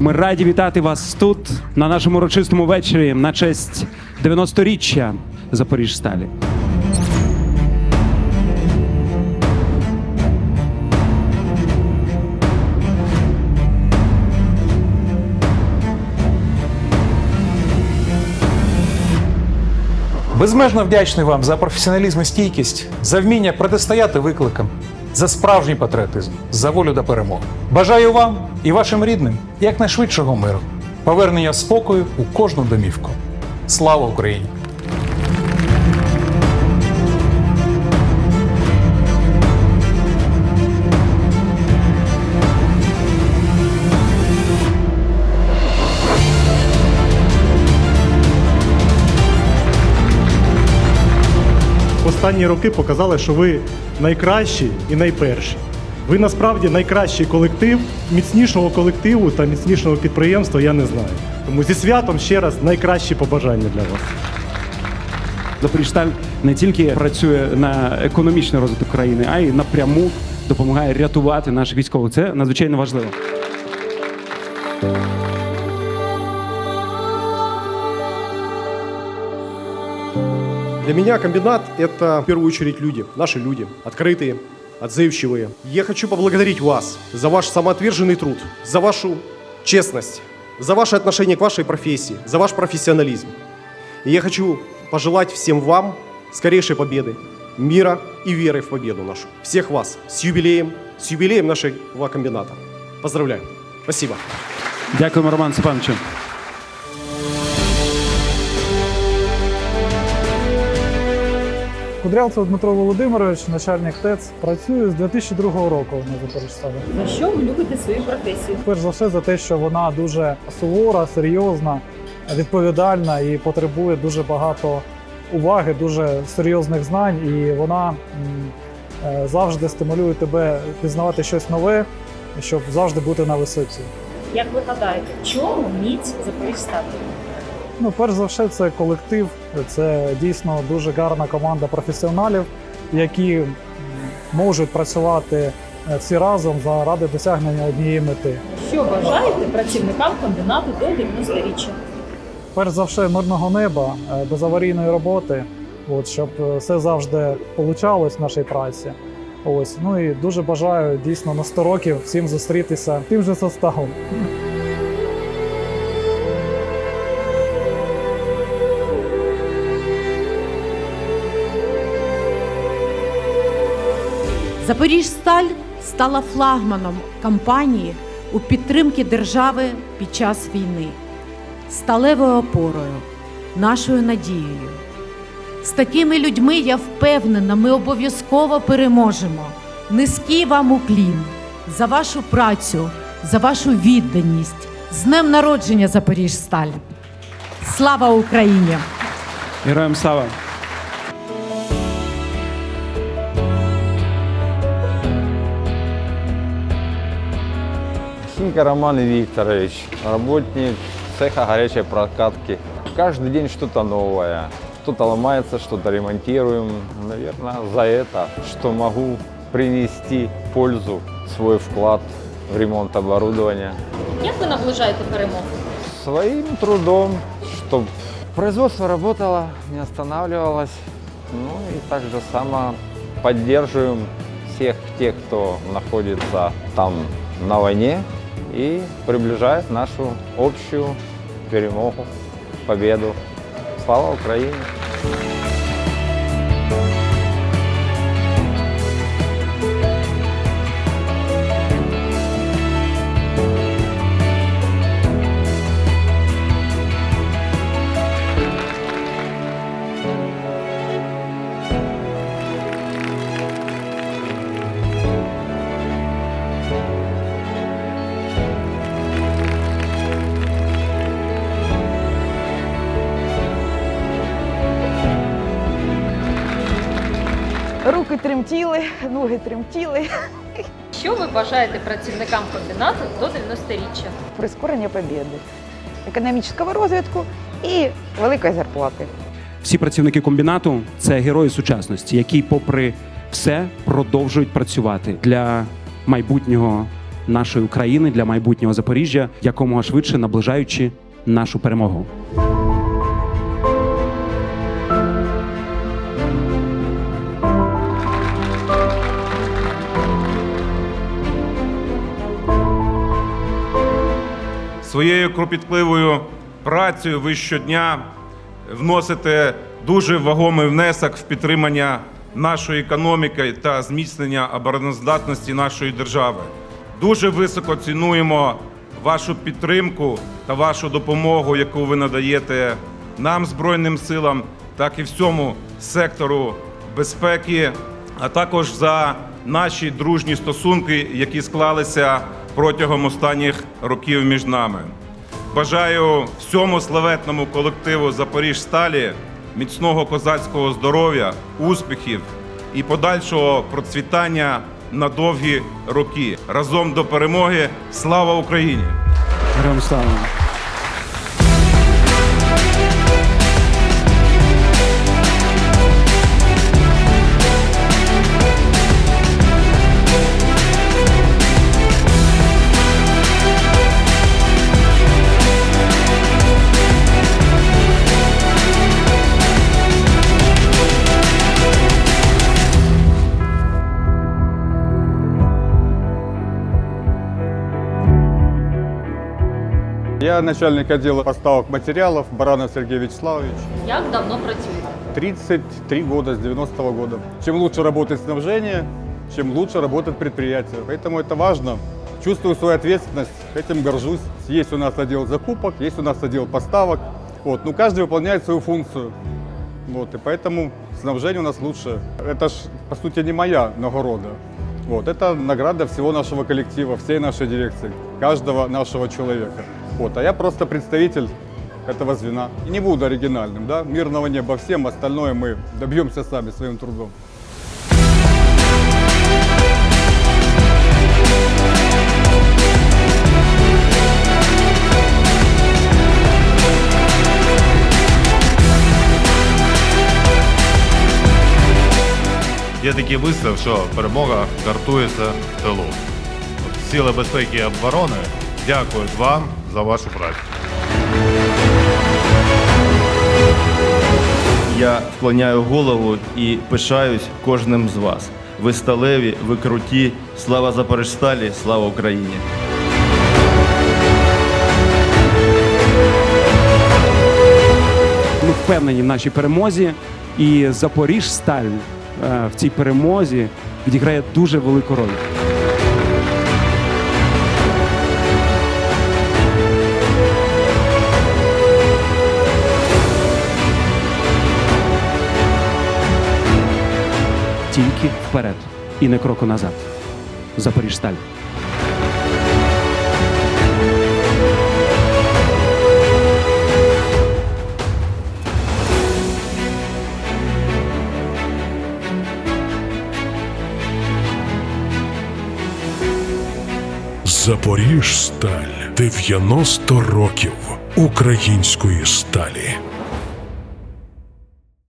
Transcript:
Ми раді вітати вас тут на нашому урочистому вечорі на честь 90-річчя Запоріжсталі. Безмежно вдячний вам за професіоналізм і стійкість, за вміння протистояти викликам, за справжній патріотизм, за волю до перемоги. Бажаю вам і вашим рідним якнайшвидшого миру, повернення спокою у кожну домівку. Слава Україні! Останні роки показали, що ви найкращі і найперші. Ви насправді найкращий колектив, міцнішого колективу та міцнішого підприємства я не знаю. Тому зі святом ще раз найкращі побажання для вас. Запоріжсталь не тільки працює на економічний розвиток країни, а й напряму допомагає рятувати наших військових. Це надзвичайно важливо. Для меня комбинат – это в первую очередь люди, наши люди, открытые, отзывчивые. Я хочу поблагодарить вас за ваш самоотверженный труд, за вашу честность, за ваше отношение к вашей профессии, за ваш профессионализм. И я хочу пожелать всем вам скорейшей победы, мира и веры в победу нашу. Всех вас с юбилеем, с юбилеем нашего комбината. Поздравляю. Спасибо. Дякуємо, Роман Степановичу. Кудрявцев Дмитро Володимирович, начальник ТЕЦ, працює з 2002 року на Запоріжсталі. За що ви любите свою професію? Перш за все за те, що вона дуже сувора, серйозна, відповідальна і потребує дуже багато уваги, дуже серйозних знань, і вона е, завжди стимулює тебе пізнавати щось нове, щоб завжди бути на висоті. Як ви гадаєте, в чому міць Запоріжсталі? Ну, перш за все, це колектив, це дійсно дуже гарна команда професіоналів, які можуть працювати е, всі разом заради досягнення однієї мети. Що бажаєте працівникам комбінату до 90-річчя? Перш за все, мирного неба, безаварійної роботи, от, щоб е, все завжди получалось в нашій праці. Ось, ну і дуже бажаю дійсно на 100 років всім зустрітися тим же составом. Запоріжсталь стала флагманом кампанії у підтримки держави під час війни, сталевою опорою, нашою надією. З такими людьми я впевнена, ми обов'язково переможемо. Низький вам уклін за вашу працю, за вашу відданість. З днем народження Запоріжсталь! Слава Україні! Героям слава! Химка Роман Викторович, работник цеха горячей прокатки. Каждый день что-то новое. Что-то ломается, что-то ремонтируем. Наверное, за это, что могу принести пользу, свой вклад в ремонт оборудования. Як ви наближаєте перемогу? Своим трудом, чтобы производство работало, не останавливалось. Ну и так же само поддерживаем всех тех, кто находится там на войне и приближает нашу общую перемогу, победу. Слава Украине! Тремтіли, ноги тремтіли. Що ви бажаєте працівникам комбінату до 90-річчя? Прискорення побєди, економічного розвитку і великої зарплати. Всі працівники комбінату це герої сучасності, які, попри все, продовжують працювати для майбутнього нашої України, для майбутнього Запоріжжя, якомога швидше наближаючи нашу перемогу. Своєю кропітливою працею ви щодня вносите дуже вагомий внесок в підтримання нашої економіки та зміцнення обороноздатності нашої держави. Дуже високо цінуємо вашу підтримку та вашу допомогу, яку ви надаєте нам, Збройним силам, так і всьому сектору безпеки, а також за наші дружні стосунки, які склалися протягом останніх років між нами. Бажаю всьому славетному колективу Запоріжсталі міцного козацького здоров'я, успіхів і подальшого процвітання на довгі роки. Разом до перемоги! Слава Україні! Героям слава! Я начальник отдела поставок материалов Баранов Сергей Вячеславович. Як давно працюєте? 33 года, с 90-го года. Чем лучше работает снабжение, чем лучше работает предприятие. Поэтому это важно. Чувствую свою ответственность, этим горжусь. Есть у нас отдел закупок, есть у нас отдел поставок. Вот. Ну, каждый выполняет свою функцию. Вот. И поэтому снабжение у нас лучше. Это ж, по сути, не моя нагорода. Вот. Это награда всего нашего коллектива, всей нашей дирекции, каждого нашего человека. Вот. А я просто представитель этого звена. И не буду оригинальным, да? Мирного неба всем, остальное мы добьемся сами своим трудом. Є такий вислів, що перемога гартується в тилу. От Сили безпеки і оборони дякують вам за вашу працю. Я вклоняю голову і пишаюсь кожним з вас. Ви сталеві, ви круті. Слава Запоріжсталі, слава Україні! Ми впевнені в нашій перемозі, і Запоріжсталь е, в цій перемозі відіграє дуже велику роль. Тільки вперед і не кроку назад. Запоріжсталь. Запоріжсталь 90 років української сталі.